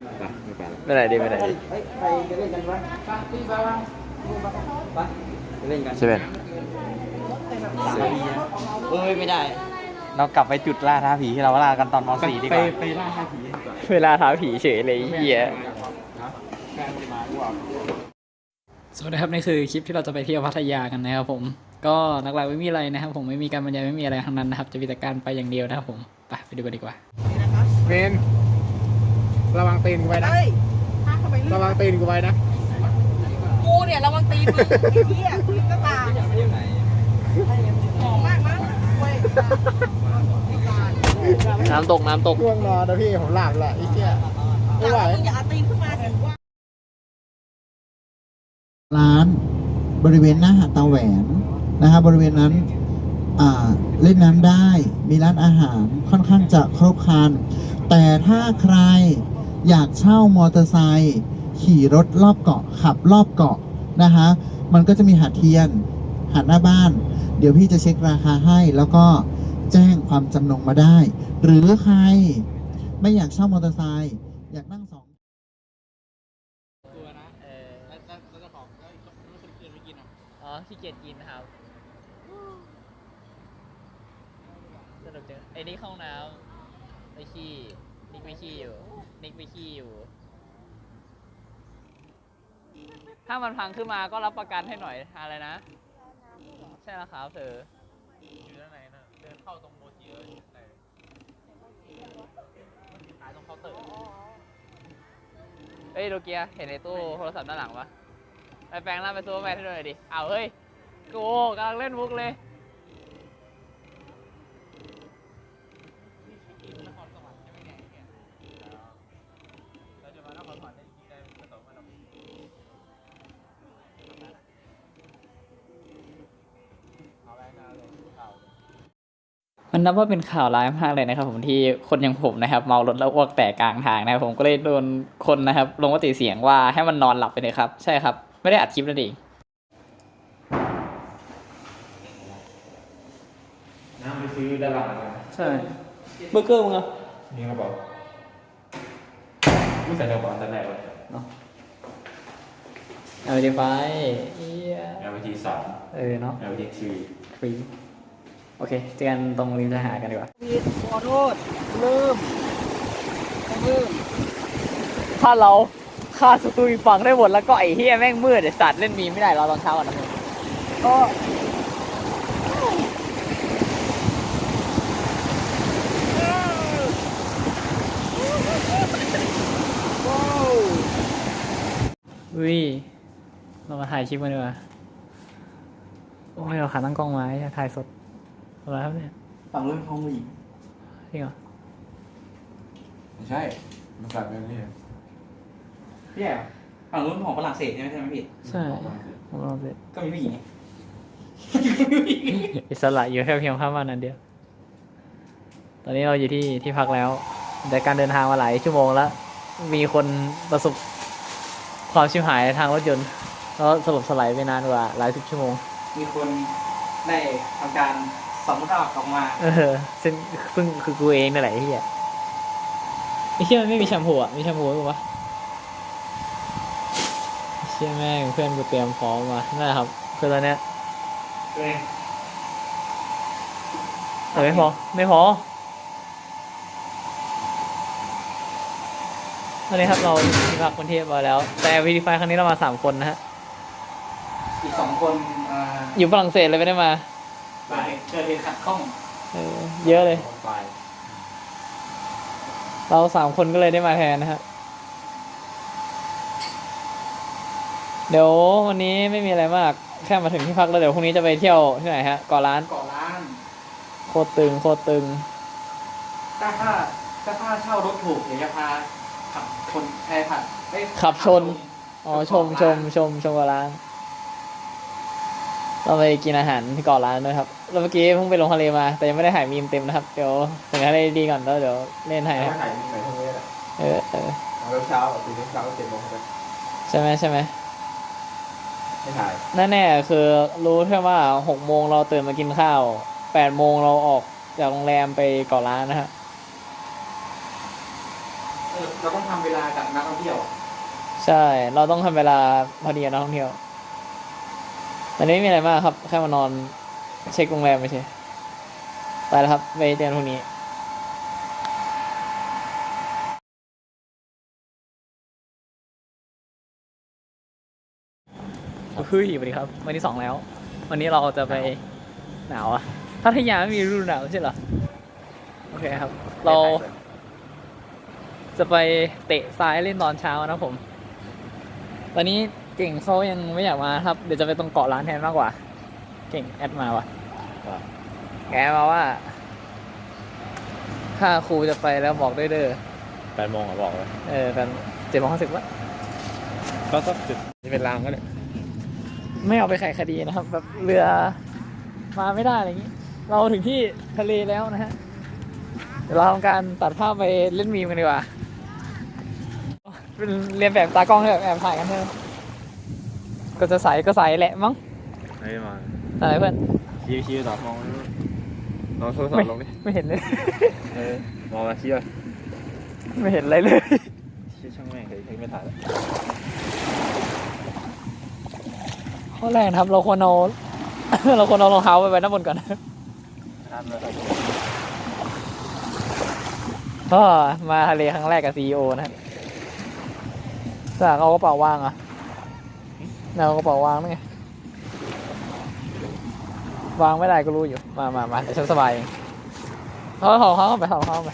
ไปไม่ไปแล้วไปไหนดีไปไหนดีเฮ้ยไปไปเล่นกันวะไปพี่ไปวะไปไปเล่นกันใช่ไหมเอ้ยไม่ได้ เรากลับไปจุดล่าท้าผีที่เราล่ากันตอนม .4 ดีกว่าไปล่าท้าผีดีกว่าเวลาท้าผีเฉยเลยไอ้เฮียแฟนจะมาว่าสวัสดีครับนี่คือคลิปที่เราจะไปเที่ยวพัทยากันนะครับผม ก็หลักๆไม่มีอะไรนะครับผมไม่มีการบรรยายไม่มีอะไรทั้งนั้นนะครับ จะมีแต่การไปอย่างเดียวนะครับผมไปไปดูกันดีกว่าเมน ระวังตีนกูไว้นะ เฮ้ยพาเข้าไประวังตีนกูไว้นะ กูเนี่ยระวังตีนมึงไอ้เหี้ยกูก็ตาหอมมากมั้งเว้ยน้ำตกน้ำตก ง่วงนอนนะพี่ผมหลับแหละไอ้เหี้ยไม่ไหว มึงอย่าเอาตีนขึ้นมาถึงว่า ร้านบริเวณหน้าหาดตาแหวนนะครับบริเวณนั้นอ่าเล่นน้ำได้มีร้านอาหารค่อนข้างจะครบครันแต่ถ้าใคร อยากเช่ามอเตอร์ไซค์ขี่รถรอบเกาะขับรอบเกาะนะฮะมันก็จะมีหาดเทียนหาดหน้าบ้าน เดี๋ยวพี่จะเช็คราคาให้ แล้วก็แจ้งความจำนงมาได้ หรือใครไม่อยากเช่ามอเตอร์ไซค์อยากนั่งสองอ๋อขี้เกียจกินครับสนุกจังไอ้นี่เข้าห้องน้ำไปขี้ นิกไปขี้อยู่ นิกไปขี้อยู่ ถ้ามันพังขึ้นมาก็รับประกันให้หน่อยอะไรนะ ใช่แล้วครับเธอ อยู่ตรงไหนนะเดินเข้าตรงโมจิเลยไหนขายตรงเคาน์เตอร์เฮ้ยโดเกีย เห็นในตู้โทรศัพท์ด้านหลังปะไปแปลงร่างเป็นซูเปอร์แมนให้ดูหน่อยดิอ้าวเฮ้ยกูกำลังเล่นมุกเลย มันนับว่าเป็นข่าวร้ายมากเลยนะครับ ผมที่คนอย่างผมนะครับ เมารถแล้วอ้วกแตกกลางทางนะครับ ผมก็เลยโดนคนนะครับ ลงมติเสียงว่าให้มันนอนหลับไปเลยครับ ใช่ครับ ไม่ได้อัดคลิปนั่นเองน้ำไปซื้อด้านหลังเลยใช่เบอร์เกอร์มึงอะนี่กระเป๋าไม่ใส่กระเป๋าแต่แรกเลยเอาดีไฟเอีย LPT สามเออเนาะ LPT สี่ ฟรี โอเค เจอกันตรงริมชายหาดกันดีกว่าขอโทษเริ่มเริ่มถ้าเราฆ่าศัตรูอีกฝั่งได้หมดแล้วก็ไอ้เฮียแม่งมืดไอ้สัตว์เล่นมีไม่ได้รอตอนเช้าก่อนนะมึงก็อุ้ยเรามาถ่ายคลิปกันดีกว่าโอ้ยเราขาตั้งกล้องไว้ถ่ายสด อะไรครับเนี่ยฝั่งรุ่นของผู้หญิงจริงเหรอไม่ใช่ มันกลับไปนี่พี่แอ๋ฝั่งรุ่นของฝรั่งเศสใช่ไหมใช่ไหมพี่ใช่ผมลองสิก็มีผู้หญิงอิสระอยู่แค่เพียงข้ามวันนั้นเดียว ตอนนี้เราอยู่ที่ที่พักแล้ว แต่การเดินทางมาหลายชั่วโมงแล้ว มีคนประสบความชิบหายทางรถยนต์แล้วสลบสลายไปนานกว่าหลายสิบชั่วโมง มีคนได้ทำการ สองรอบออกมา เออซึ่งซึ่งคือกูเองนั่นแหละไอ้เหี้ยไอ้เหี้ยมันไม่มีแชมพูอะ มีแชมพูป่ะวะไอ้เชี่ยแม่งเพื่อนกูเตรียมพร้อมมานั่นแหละครับ คือตอนเนี้ยตัวเองแต่ไม่พอ ไม่พอตอนนี้ครับเราที่พักกรุงเทพมาแล้ว แต่วีดีไฟครั้งนี้เรามาสามคนนะฮะ อีกสองคนอ่าอยู่ฝรั่งเศสเลยไม่ได้มาไป เกิดเหตุขัดข้องเออเยอะเลย ไป เราสามคนก็เลยได้มาแทนนะฮะเดี๋ยววันนี้ไม่มีอะไรมาก แค่มาถึงที่พักแล้วเดี๋ยวพรุ่งนี้จะไปเที่ยวที่ไหนฮะเกาะล้าน ก่อร้านโคตรตึงโคตรตึง ถ้าค่าถ้าค่าเช่ารถถูกเดี๋ยวจะพาขับคนแพรผัดเอ้ยขับชน อ๋อชมชมชมชมเกาะล้าน เราไปกินอาหารที่เกาะล้านด้วยครับแล้วเมื่อกี้เพิ่งไปลงทะเลมา แต่ยังไม่ได้ถ่ายมีมเต็มนะครับ เดี๋ยวถึงทะเลดีก่อนแล้วเดี๋ยวเล่นให้ไม่ครับถ่ายที่ไหนทั้งนี้แหละเออเออเอาเช้าๆตื่นเช้าก็เจ็ดโมงไปใช่ไหมใช่ไหมไม่ถ่ายแน่ๆคือรู้แค่ว่าหกโมงเราตื่นมากินข้าวแปดโมงเราออกจากโรงแรมไปเกาะล้านนะฮะเออเราต้องทำเวลากับนักท่องเที่ยวใช่เราต้องทำเวลาพอดีกับนักท่องเที่ยว ตอนนี้ไม่มีอะไรมากครับ แค่มานอนเช็คโรงแรมไม่ใช่ไปแล้วครับไปเจอกันพรุ่งนี้เฮ้ยสวัสดีครับ วันที่สองแล้ว วันนี้เราจะไปหนาวอะพัทยาไม่มีฤดูหนาวใช่เหรอ โอเคครับ เรา จะไปเตะซ้ายเล่นตอนเช้านะผม ตอนนี้ เก่งเขายังไม่อยากมาครับ เดี๋ยวจะไปตรงเกาะร้านแทนมากกว่า เก่งแอดมาวะแกมาว่า ถ้าครูจะไปแล้วบอกด้วยเด้อแปดโมงอะบอกเลยเออกันเจ็ดโมงห้าสิบวะก็สักจุดจะเป็นรางก็ได้ไม่เอาไปไขคดีนะครับ แบบเรือมาไม่ได้อะไรอย่างนี้ เราถึงที่ทะเลแล้วนะฮะเดี๋ยวเราทำการตัดภาพไปเล่นมีมกันดีกว่าเป็นเรียนแบบตากล้องให้แบบแอบถ่ายกันเถอะ ก็จะใสก็ใสแหละมั้งไม่ได้มาอะไรเพื่อนชี้ชี้ต่อมองลองโทรศัพไม่ท์ลงดิไม่เห็นเลย เออมองมาชี้เลยไม่เห็นอะไรเลยชี้ช่างแม่งเคยไม่ถ่ายแล้วข้อแรกนะครับ เราควรเอาเราควรเอารองเท้าไปไว้ด้านบนก่อนทำเลยก็มาทะเลครั้งแรกกับซีอนะครับจากเอากระเป๋าวางเหรอะ เอากระเป๋าวางนั่นไงวางไม่ได้ก็รู้อยู่ มามามาเดี๋ยวฉันสบายเองเขาเขาเขาไปเขาเขาไป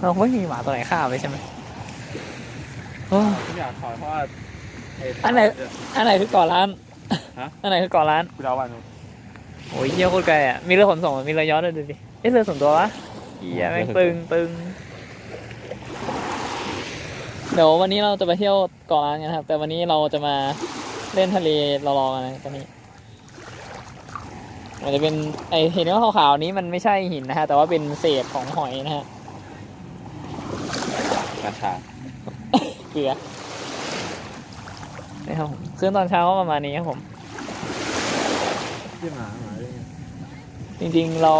เราไม่มีหมาตัวไหนฆ่าไปใช่ไหมโอ้ไม่อยากถอยเพราะว่าอันไหน อันไหนคือเก่อร้านฮะอันไหนคือเก่อร้านกูเดาวันนู้นโอ้ยเยี่ยโคตรไกลอะ มีเรือขนส่งอะมีเรือย้อนด้วยดูดิ เอ๊ะเรือส่วนตัววะเหี้ยแม่งตึงตึง เดี๋ยววันนี้เราจะไปเที่ยวเกาะล้านกันนะครับ แต่วันนี้เราจะมาเล่นทะเลรอๆกันนะตอนนี้มันจะเป็นไอเห็นว่าขาวๆนี้มันไม่ใช่หินนะฮะแต่ว่าเป็นเศษของหอยนะฮะกระชาเกลือนะครับผมซึ่งตอนเช้าก็ประมาณนี้ครับผมที่หมาหมาได้ไงจริงๆเรา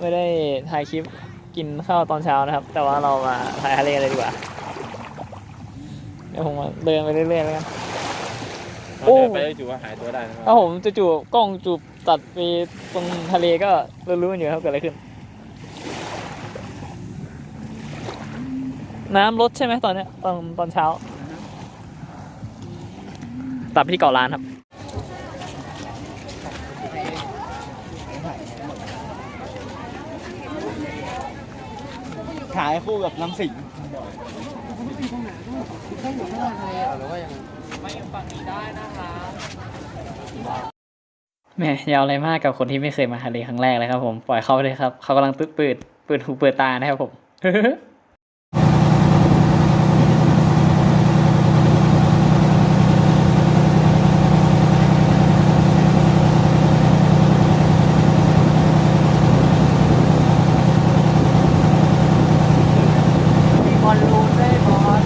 ไม่ได้ถ่ายคลิปกินข้าวตอนเช้านะครับ แต่ว่าเรามาถ่ายทะเลเลยดีกว่าเดี๋ยวผมมาเดินไปเรื่อยๆแล้วกันโอ้เดินไปได้จู่ว่าหายตัวได้นะคถ้ารับผมจู่ๆกล้องจูบตัดไปตรงทะเลก็รู้ๆกันอยู่ครับเกิดอะไรขึ้น น้ำลดใช่ไหมตอนเนี้ยตอนตอนเช้า ตัดไปที่เกาะล้านครับ ขายคู่กับน้ำสิง แหม่ยาวอะไรมากกับคนที่ไม่เคยมาทะเลครั้งแรกเลยครับผมปล่อยเขาไปเลยครับเขากำลังตื๊ดปืดปืดหูเปิดตานะครับผม บอลลูนได้บอล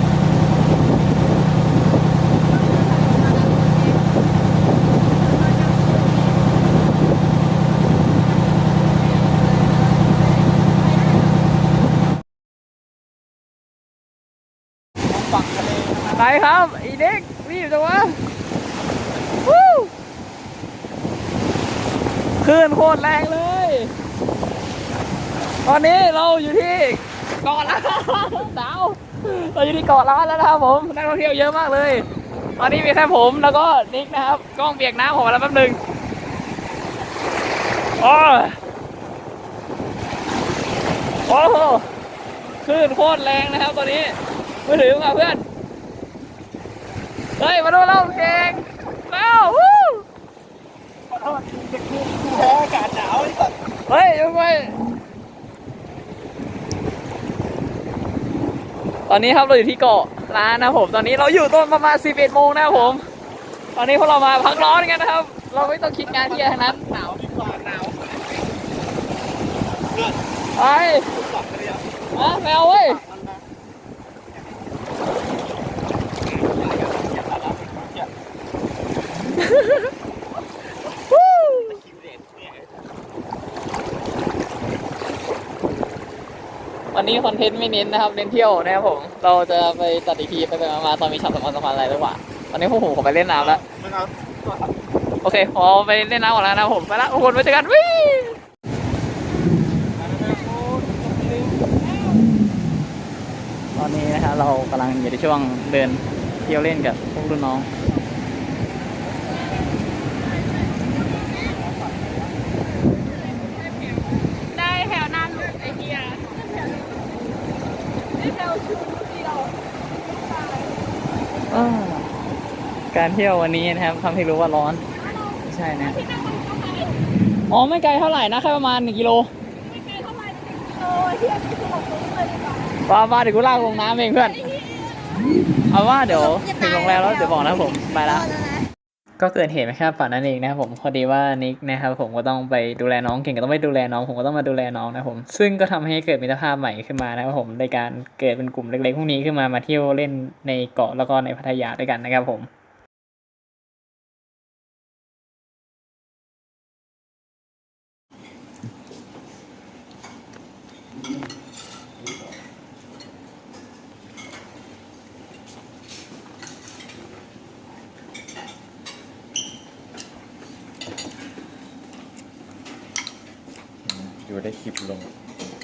ไป ครับไอีเด็กรีบจังวะวู้คลื่นโคตรแรงเลย ตอนนี้เราอยู่ที่เกาะล้านดาวเราอยู่ที่เกาะล้านแล้วนะครับผมนักท่องเที่ยวเยอะมากเลย ตอนนี้มีแค่ผมแล้วก็นิกนะครับ กล้องเปียกน้ำผมมาแล้วแป๊บนึงโอ้โอ้โหคลื่นโคตรแรงนะครับตอนนี้มือถือมาเพื่อน เฮ้ย มาดูเราเพลงแล้ววู้แพ้อากาศหนาวไอ้สัสเฮ้ยยังไงตอนนี้ครับเราอยู่ที่เกาะล้านนะผม ตอนนี้เราอยู่ตอนประมาณ 11โมงนะครับผม ตอนนี้พวกเรามาพักร้อนกันนะครับ เราไม่ต้องคิดงานที่อะไรทั้งนั้นหนาวดีกว่าหนาวไปอะไม่เอาเว้ย วั นนี้คอนเทนต์ไม่เน้นนะครับ เน้นเที่ยวนะครับผม เราจะไปตัดอีกทีไปไปมาๆตอนมีฉากสำคัญสำคัญอะไรหรือเปล่าตอนนี้พวกผมขอไปเล่นน้ำแล้วโอเคขอไปเล่นน้ำก่อนแล้วนะครับผมไปละทุกคนไปเจอกันวิ่งตอนนี้นะครับเรากำลังอยู่ในช่วงเดินเที่ยวเล่นกับพวกรุ่นน้อง ได้แถวหน้าหลุดไอเดียได้แถวชูเดียว อ่า การเที่ยววันนี้นะครับทำให้รู้ว่าร้อน ไม่ใช่นะ อ๋อไม่ไกลเท่าไหร่นะแค่ประมาณ1กิโลไม่ไกลเท่าไหร่โอ้ยเฮียที่บอกตรงเลยดีกว่าว่าเดี๋ยวกูลากลงน้ำเองเพื่อน เอาว่าเดี๋ยวถึงโรงแรมแล้วเดี๋ยวบอกนะผมไปละก็เกิดเหตุไหม่คาดฝันนั่นเองนะครับผมพอดีว่านิกนะครับผมก็ต้องไปดูแลน้องเก่งก็ต้องไปดูแลน้องผมก็ต้องมาดูแลน้องนะครับผมซึ่งก็ทำให้เกิดมิตรภาพใหม่ขึ้นมานะครับผมในการเกิดเป็นกลุ่มเล็กๆพวกนี้ขึ้นมามาเที่ยวเล่นในเกาะแล้วก็ในพัทยาด้วยกันนะครับผม ลิปลง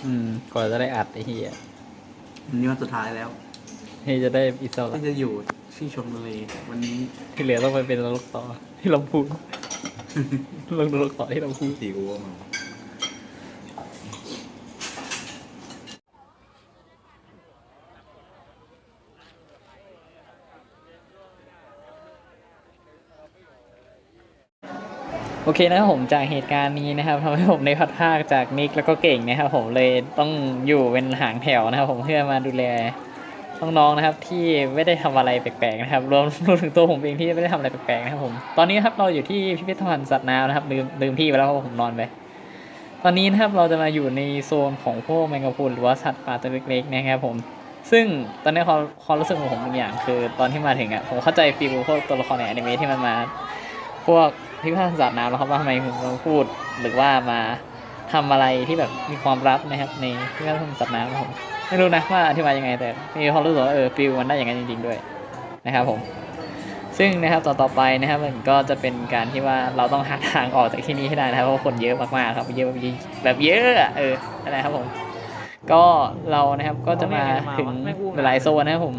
อืมกว่าจะได้อัดไอ้เหี้ยนี่วันสุดท้ายแล้วที่จะได้อิสระที่จะอยู่ที่ชมบุรีวันนี้ที่เหลือต้องไปเป็นนรกต่อที่ลำพูนลงนรกต่อที่ลำพูนสีอ้วมา โอเคนะครับผมจากเหตุการณ์นี้นะครับทำให้ผมได้พัดภาคจากนิกแล้วก็เก่งนะครับผมเลยต้องอยู่เป็นหางแถวนะครับ ผมเพื่อมาดูแลน้องๆนะครับที่ไม่ได้ทำอะไรแปลกๆนะครับรวมรวมถึงตัวผมเองที่ไม่ได้ทำอะไรแปลกๆนะครับผมตอนนี้ครับเราอยู่ที่พิพิธภัณฑ์สัตว์น้ำนะครับลืมลืมที่ไปแล้วเพราะผมนอนไปตอนนี้นะครับเราจะมาอยู่ในโซนของพวกแมงกะพรุนหรือว่าสัตว์ป่าตัวเล็กๆนะครับผมซึ่งตอนนี้ความความรู้สึกของผมบางอย่างคือ ตอนที่มาถึงอะผมเข้าใจฟีลพวกตัวละครในอนิเมะที่มันมา พวก พิพิธภัณฑ์สัตว์น้ำแล้วครับว่าทำไมมาพูดหรือว่ามาทำอะไรที่แบบมีความลับนะครับ ในพิพิธภัณฑ์สัตว์น้ำครับผมไม่รู้นะว่าอธิบายยังไงแต่มีความรู้สึกว่าเออฟีลมันได้อย่างนั้นจริง ๆ ด้วยนะครับผมซึ่งนะครับต่อต่อไปนะครับมันก็จะเป็นการที่ว่าเราต้องหาทางออกจากที่นี่ให้ได้นะครับเพราะคนเยอะมากๆครับเยอะแบบแบบเยอะอะเออนั่นแหละครับผมก็เรานะครับก็จะมาถึงหลายโซนนะครับผม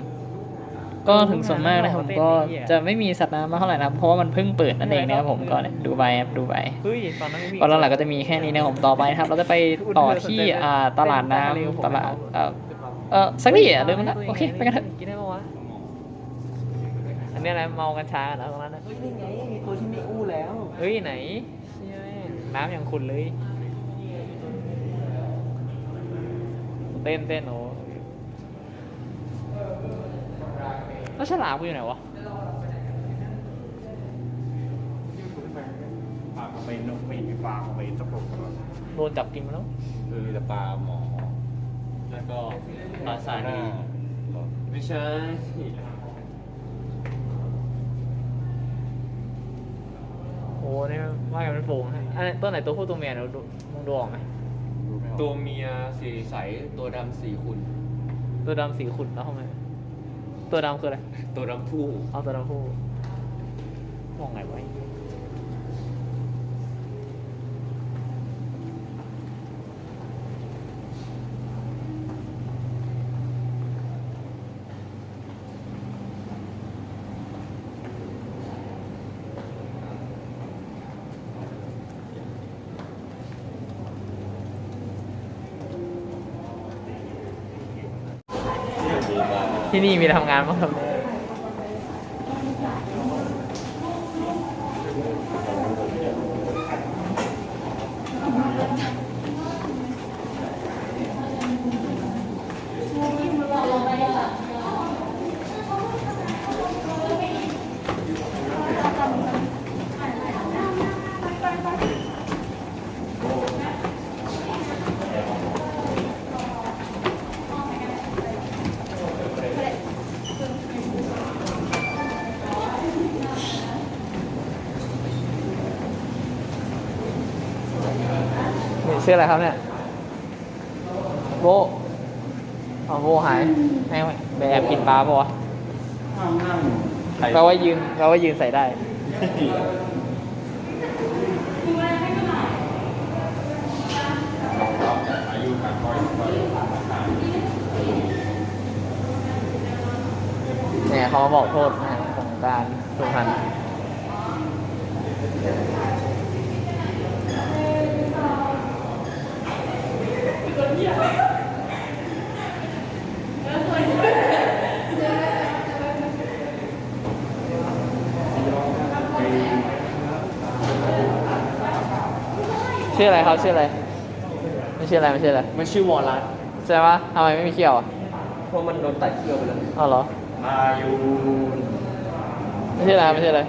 ก็ถึงส่วนมากนะครับผมก็จะไม่มีสัตว์น้ำมากเท่าไหร่นะครับเพราะว่ามันเพิ่งเปิดนั่นเองนะครับผมก็เนี่ยดูไปครับดูไปเฮ้ยตอนนั้นก็หลักๆก็จะมีแค่นี้นะครับผมต่อไปนะครับ เราจะไปต่อที่อ่าตลาดน้ำตลาดเอ่อเออสักทีอะลืมมันละโอเคไปกันเถอะกินได้ปะวะอันนี้อะไรเมากัญชาเหรอตรงนั้นเฮ้ยนี่ไงมีตัวที่ไม่อู้แล้วเฮ้ยไหนเชี่ยแม่งน้ำอย่างคุณเลย เต้นเต้นโอ้ แล้วฉลามกูอยู่ไหนวะปากไปนกไปปากไปตะปบโดนจับกินมาแล้วคือมีแต่ปลาหมอ แล้วก็ปลาสาลีไม่ใช่โอ้นี่ว่ากันเป็นฝูงฮะอันนี้ตัวไหนตัวผู้ตัวเมียเราดูมึงดูออกไหมตัวเมียสีใสตัวดำสีขุ่นตัวดำสีขุ่นแล้วทำไม ตัวดำคืออะไรตัวดำผู้ เอาตัวดำผู้มองไงไว้ ที่นี่มีทำงานบ้างครับ ชื่ออะไรครับเนี่ยโบเอาโบหายแม่งไปแอบกินปลาปะวะนั่งแปลว่ายืนแปลว่ายืนใส่ได้เนี่ยเขามาบอกโทษนะของการสุพรรณ ชื่ออะไรครับชื่ออะไรไม่ชื่ออะไรไม่ชื่ออะไรมันชื่อวอลลัสใช่ปะทำไมไม่มีเขี้ยวอะเพราะมันโดนตัดเขี้ยวไปแล้วอ๋อเหรอมาอยู่ไม่ใช่อะไรไม่ใช่อะไร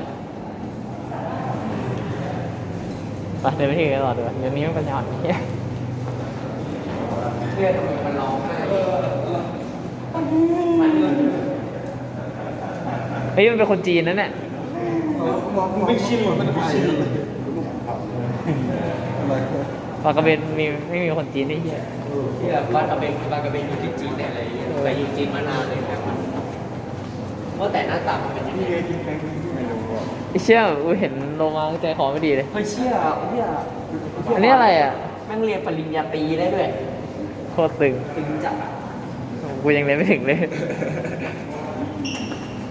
ไปเดินไปที่กันต่อดีกว่าเดี๋ยวนี้มันเป็นหย่อนเฮีย เพื่อนมันร้องไห้เฮ้ยมันเป็นคนจีนนั่นแหละไม่ชินหมดมันไม่ชินปากกระเบนมีไม่มีคนจีนได้เฮียที่แบบบ้านกระเบนบ้านกระเบนอยู่ที่จีนเนี่ยอะไรอย่างเงี้ยไปอยู่จีนมานานเลยแต่มันว่าแต่หน้าตามันเป็นยังไงไอ้เชี่ยกูเห็นโลมาใจคอไม่ดีเลยเฮ้ยเชี่ยเชี่ยอันนี้อะไรอะแม่งเรียนปริญญาตรีได้ด้วย โคตรตึงตึงจัดอะกูยังเล่นไม่ถึงเลย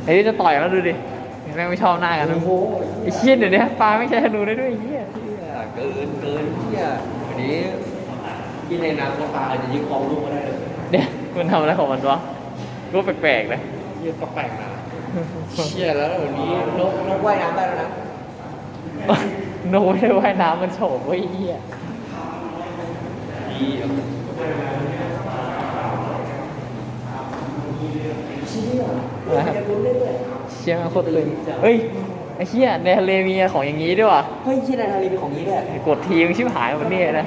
ไอ้นี่จะต่อยแล้วดูดิแม่งไม่ชอบหน้ากันนะไอ้เชี่ยเดี๋ยวนี้ปลาไม่ใช่ธนูได้ด้วยไอ้เฮียเชี่ยเกินเกินเชี่ยวันนี้ที่ในอนาคตปลาอาจจะยิงกองลูกก็ได้เลยเนี่ยมันทำอะไรของมันวะกูแปลกๆเลยเชี่ยก็แปลกนะเชี่ยแล้ววันนี้นกนกว่ายน้ำได้แล้วนะโน้ไม่ได้ว่ายน้ำมันโฉบเว้ยไอ้เฮียดีอะ เชี่ยนะครับจะรู้ได้ด้วยเชี่ยมันโคตรตึงเฮ้ยไอ้เฮียในทะเลมีของอย่างงี้ด้วยว่ะเฮ้ยเชี่ยในทะเลเป็นของนี้ด้วยกดทีมนชิบหายหมดเนี่ยนะ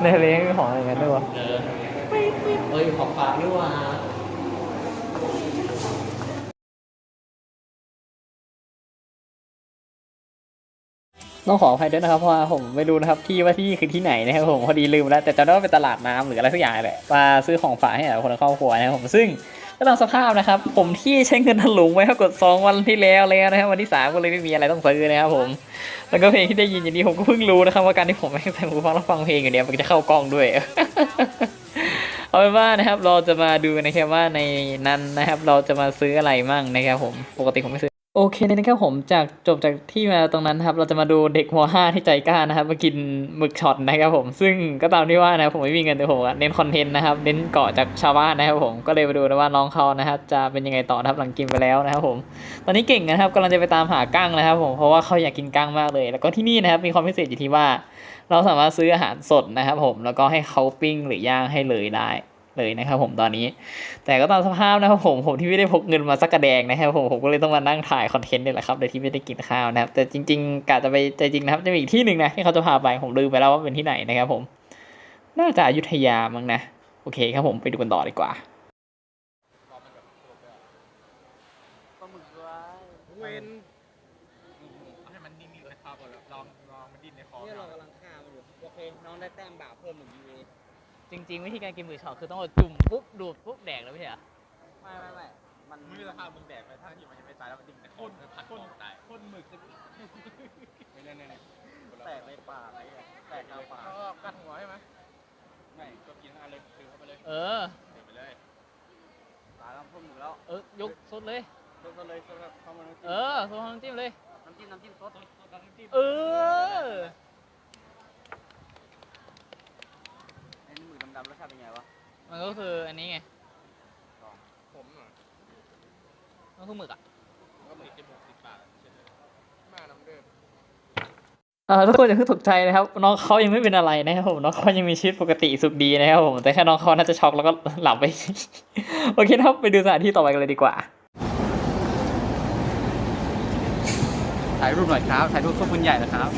ในทะเลมีของอะไรกันด้วยวะเออเอ้ยของฝากนี่หว่า ต้องขออภัยด้วยนะครับเพราะว่าผมไม่รู้นะครับที่ว่าที่คือที่ไหนนะครับผมพอดีลืมแล้วแต่จำได้ว่าเป็นตลาดน้ำหรืออะไรสักอย่างแหละมาซื้อของฝากให้กับคนในครอบครัวนะครับผมซึ่งก็ตามสภาพนะครับ ผมที่ใช้เงินถลุงไว้เท่ากับสองวันที่แล้วแล้วนะครับวันที่สามก็เลยไม่มีอะไรต้องซื้อนะครับผมแล้วก็เพลงที่ได้ยินอย่างนี้ผมก็เพิ่งรู้นะครับว่าการที่ผมไม่ใส่หูฟังแล้วฟังเพลงอยู่เนี่ยมันจะเข้ากล้องด้วยเอาเป็นว่านะครับเราจะมาดูนะครับว่าในนั้นนะครับ เราจะมาซื้ออะไรมั่งนะครับผมปกติผมไม่ซื้อ โอเคนะครับผมจากจบจากที่มาตรงนั้นครับ เราจะมาดูเด็กม .5 ที่ใจกล้านะครับ มากินหมึกช็อตนะครับผม ซึ่งก็ตามที่ว่านะครับผมไม่มีเงินแต่ผมเน้นคอนเทนต์นะครับเน้นเกาะจากชาวบ้านนะครับผมก็เลยมาดูนะว่าน้องเขานะครับจะเป็นยังไงต่อนะครับหลังกินไปแล้วนะครับผม ตอนนี้เก่งนะครับกำลังจะไปตามหากั้งนะครับผมเพราะว่าเขาอยากกินกั้งมากเลย แล้วก็ที่นี่นะครับมีความพิเศษอยู่ที่ว่า เราสามารถซื้ออาหารสดนะครับผมแล้วก็ให้เขาปิ้งหรือย่างให้เลยได้ เลยนะครับผมตอนนี้ แต่ก็ตามสภาพนะครับผมผมที่ไม่ได้พกเงินมาสักกระแดงนะครับผมผมก็เลยต้องมานั่งถ่ายคอนเทนต์นี่แหละครับโดยที่ไม่ได้กินข้าวนะครับ แต่จริงๆกะจะไปใจจริงนะครับจะมีอีกที่หนึ่งนะที่เขาจะพาไปผมลืมไปแล้วว่าเป็นที่ไหนนะครับผม น่าจะอยุธยามั้งนะ โอเคครับผมไปดูกันต่อดีกว่า เป็นให้มันนิ่งๆเลยครับลองลองมันดิ้นในคอ เนี่ยเรากำลังฆ่ามันอยู่โอเคน้องได้แต้มบาปเพิ่มหนึ่งยูเอ จริง ๆ วิธีการกินหมือช็อตคือต้องเอาจุ่มปุ๊บดูดปุ๊บแดกเลยไม่ใช่เหรอไม่ไม่ไม่มันมึงจะพามึงแดกไปทั้งที่มันยังไม่ตายแล้วมันดิ้นในคอมันผัดคอตายคนหมึกไม่แน่แตกในปากอะไรเงี้ยแตกกลางปากก็กัดหัวใช่ไหมไม่ก็กินทั้งอันเลยดื่มเข้าไปเลย เออดื่มไปเลยตายแล้วพ่นหมึกแล้วเออยกสดเลยซดซดเลยซดเข้ามาน้ำจิ้เอมอโซนน้ำจิ้มเลยน้ำจิ้มน้ำจิ้มซดซดน้ำจิ้มเออ ไอ้นี่หมึก ดำๆรสชาติเป็นไงวะมันก็คืออันนี้ไงผมหน่อยมันคือหมึกอะก็ติดจมูกติดปากเช่นเลยมาน้ำเดิมเออทุกคนอย่าเพิ่งตกใจนะครับน้องเขายังไม่เป็นอะไรนะครับผมน้องเขายังมีชีวิตปกติสุขดีนะครับผมแต่แค่น้องเขาน่าจะช็อกแล้วก็หลับไป โอเคนะครับไปดูสถานที่ต่อไปกันเลยดีกว่าถ่ายรูปหน่อยครับถ่ายรูปพวกคุณใหญ่นะครับ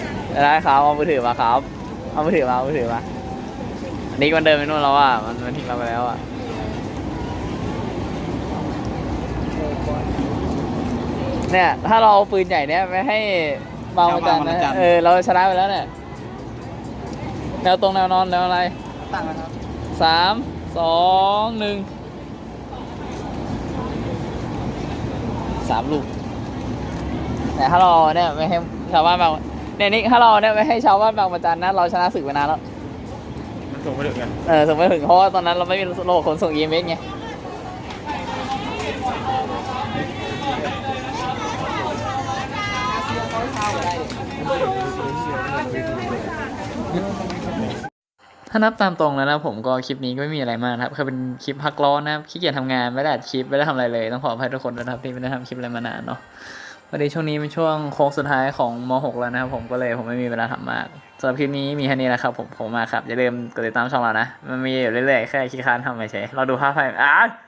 ได้ครับเอามือถือมาครับเอามือถือมาเอามือถือมาอั นนี้มันเดินไปนู่นแล้วอะมันมันทิ้งเราไปแล้วอะเนี่ยถ้าเราเอาปืนใหญ่เนี่ยไม่ให้บางวันจันทร์บางวันจันทร์นะเออเราชนะไปแล้วเนี่ยแนวตรงแนวนอนแนวอะไรตั้งนะครับสามสองหนึ่งสามลูกแต่ถ้าเราเนี่ยไม่ให้ชาวบ้านบางเนี่ยนี่ถ้าเราเนี่ยไม่ให้ชาวบ้านบางประจันนะเราชนะศึกไปนานแล้วมัน ส่งไปถึงกันเออส่งไม่ถึงเพราะว่าตอนนั้นเราไม่มีโลกขนส่ง EMS ไงถ้านับตามตรงแล้วนะผมก็คลิปนี้ก็ไม่มีอะไรมากนะครับคือเป็นคลิปพักร้อนนะครับขี้เกียจทำงานไม่ได้อัดคลิปไม่ได้ทำอะไรเลย ต้องขออภัยทุกคนด้วยนะครับที่ไม่ได้ทำคลิปอะไรมานานเนาะ พอดีช่วงนี้เป็นช่วงโค้งสุดท้ายของม .6 แล้วนะครับผมก็เลยผมไม่มีเวลาทำมากสำหรับคลิปนี้มีแค่นี้นะครับผมผมมาครับอย่าลืมกดติดตามช่องเรานะ มันมีอยู่เรื่อยๆแค่ขี้ค้านทำไปเฉยเราดูภาพไปอะ